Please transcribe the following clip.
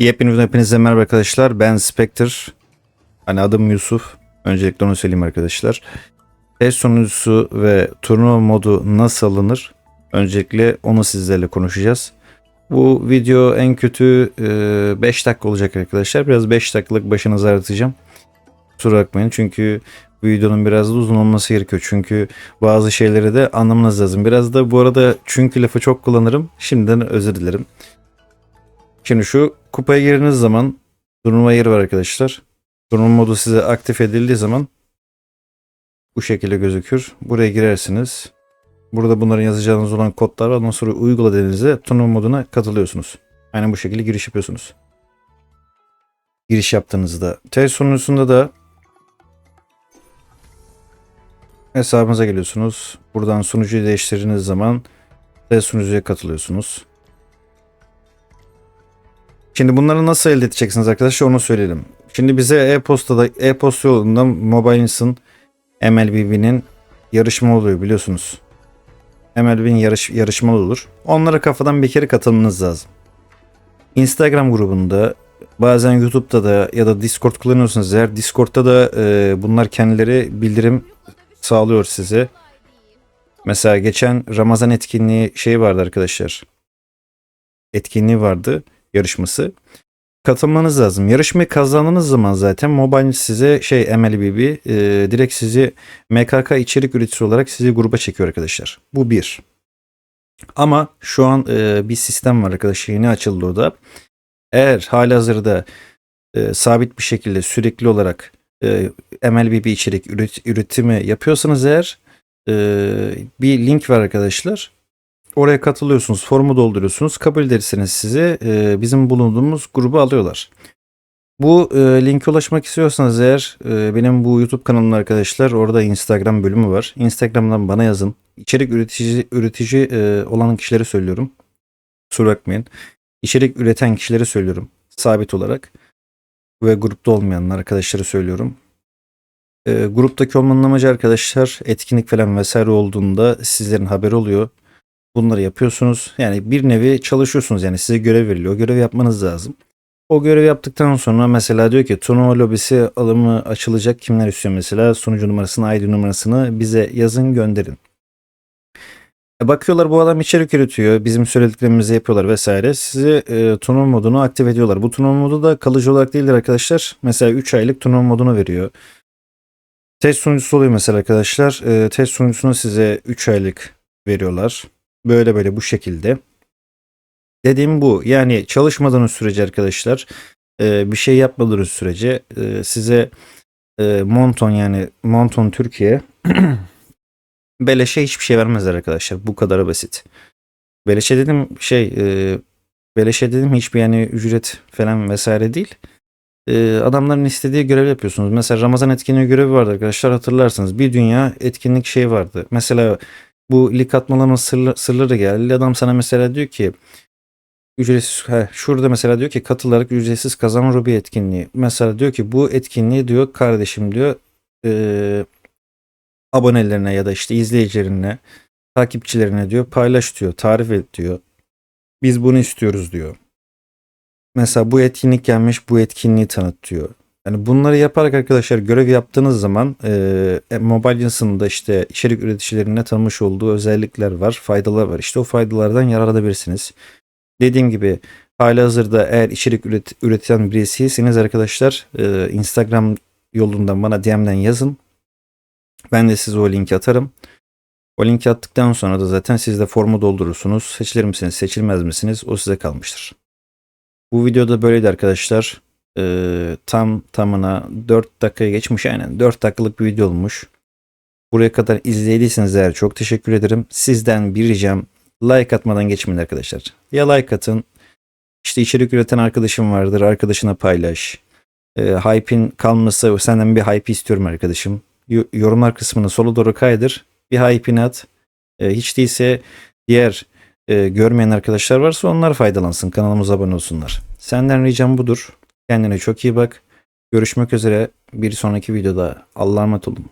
Yepyeni hepinize merhaba arkadaşlar. Ben Spectre. Hani adım Yusuf. Öncelikle onu söyleyeyim arkadaşlar. Test sonucusu ve turnuva modu nasıl alınır? Öncelikle onu sizlerle konuşacağız. Bu video en kötü 5 dakika olacak arkadaşlar. Biraz 5 dakikalık başınızı ağrıtacağım. Kusura bakmayın çünkü bu videonun biraz da uzun olması gerekiyor. Çünkü bazı şeyleri de anlamanız lazım. Biraz da bu arada çünkü lafı çok kullanırım. Şimdiden özür dilerim. Şimdi şu kupaya girdiğiniz zaman turnuva yeri var arkadaşlar. Turnuva modu size aktif edildiği zaman bu şekilde gözükür. Buraya girersiniz. Burada bunların yazacağınız olan kodlar var. Ondan sonra uygula dediğinizde turnuva moduna katılıyorsunuz. Aynen bu şekilde giriş yapıyorsunuz. Giriş yaptığınızda. Test sonucunda da hesabınıza geliyorsunuz. Buradan sunucuyu değiştirdiğiniz zaman test sunucuya katılıyorsunuz. Şimdi bunları nasıl elde edeceksiniz arkadaşlar onu söyleyelim. Şimdi bize e-postada e-posta yolundan Mobiles'ın MLBB'nin yarışma oluyor biliyorsunuz. MLB'nin yarış, yarışma olur. Onlara kafadan bir kere katılmanız lazım. Instagram grubunda bazen YouTube'da da ya da Discord kullanıyorsanız eğer Discord'da da e, bunlar kendileri bildirim sağlıyor size. Mesela geçen Ramazan etkinliği şey vardı arkadaşlar. Etkinliği vardı yarışması. Katılmanız lazım. Yarışmayı kazandığınız zaman zaten mobile size şey MLBB e, direkt sizi MKK içerik üreticisi olarak sizi gruba çekiyor arkadaşlar. Bu bir. Ama şu an e, bir sistem var arkadaşlar yeni açıldı o da. Eğer halihazırda e, sabit bir şekilde sürekli olarak e, MLBB içerik üret, üretimi yapıyorsanız eğer e, bir link var arkadaşlar. Oraya katılıyorsunuz, formu dolduruyorsunuz. Kabul ederseniz size e, bizim bulunduğumuz grubu alıyorlar. Bu e, linke ulaşmak istiyorsanız eğer e, benim bu YouTube kanalımda arkadaşlar orada Instagram bölümü var. Instagram'dan bana yazın. İçerik üretici üretici e, olan kişilere söylüyorum. Kusura bakmayın. İçerik üreten kişilere söylüyorum. Sabit olarak. Ve grupta olmayan arkadaşlara söylüyorum. E, gruptaki olmanın amacı arkadaşlar etkinlik falan vesaire olduğunda sizlerin haberi oluyor. Bunları yapıyorsunuz. Yani bir nevi çalışıyorsunuz. Yani size görev veriliyor. O görevi yapmanız lazım. O görevi yaptıktan sonra mesela diyor ki turnuva lobisi alımı açılacak. Kimler istiyor mesela? Sunucu numarasını, ID numarasını bize yazın gönderin. E, Bakıyorlar bu adam içerik üretiyor. Bizim söylediklerimizi yapıyorlar vesaire. Sizi e, turnuva modunu aktif ediyorlar. Bu turnuva modu da kalıcı olarak değildir arkadaşlar. Mesela 3 aylık turnuva modunu veriyor. Test sunucusu oluyor mesela arkadaşlar. E, test sunucusunu size 3 aylık veriyorlar. Böyle böyle bu şekilde. Dediğim bu. Yani çalışmadığınız sürece arkadaşlar e, bir şey yapmadığınız sürece e, size e, Monton yani Monton Türkiye beleşe hiçbir şey vermezler arkadaşlar. Bu kadar basit. Beleşe dedim şey beleşe dedim hiçbir yani ücret falan vesaire değil. Adamların istediği görev yapıyorsunuz. Mesela Ramazan etkinliği görevi vardı arkadaşlar hatırlarsınız. Bir dünya etkinlik şey vardı. Mesela bu lig atmalama sırlı, sırları geldi. Adam sana mesela diyor ki ücretsiz he, şurada mesela diyor ki katılarak ücretsiz kazan Ruby etkinliği. Mesela diyor ki bu etkinliği diyor kardeşim diyor e, abonelerine ya da işte izleyicilerine takipçilerine diyor paylaş diyor tarif et diyor. Biz bunu istiyoruz diyor. Mesela bu etkinlik gelmiş bu etkinliği tanıt diyor. Yani bunları yaparak arkadaşlar görev yaptığınız zaman e, Mobile'ın da işte içerik üreticilerine tanımış olduğu özellikler var, faydalar var. İşte o faydalardan yararlanabilirsiniz. Dediğim gibi hali hazırda eğer içerik üret, üreten birisiyseniz arkadaşlar e, Instagram yolundan bana DM'den yazın. Ben de size o linki atarım. O linki attıktan sonra da zaten siz de formu doldurursunuz. Seçilir misiniz, seçilmez misiniz? O size kalmıştır. Bu videoda böyleydi arkadaşlar. Ee, tam tamına 4 dakikaya geçmiş aynen 4 dakikalık bir video olmuş. Buraya kadar izlediyseniz eğer çok teşekkür ederim. Sizden bir ricam like atmadan geçmeyin arkadaşlar. Ya like atın işte içerik üreten arkadaşım vardır arkadaşına paylaş. Ee, hype'in kalması senden bir hype istiyorum arkadaşım. Yo- yorumlar kısmını sola doğru kaydır. Bir hype'ini at. Ee, hiç değilse diğer e, görmeyen arkadaşlar varsa onlar faydalansın. Kanalımıza abone olsunlar. Senden ricam budur. Kendine çok iyi bak. Görüşmek üzere bir sonraki videoda. Allah'a emanet olun.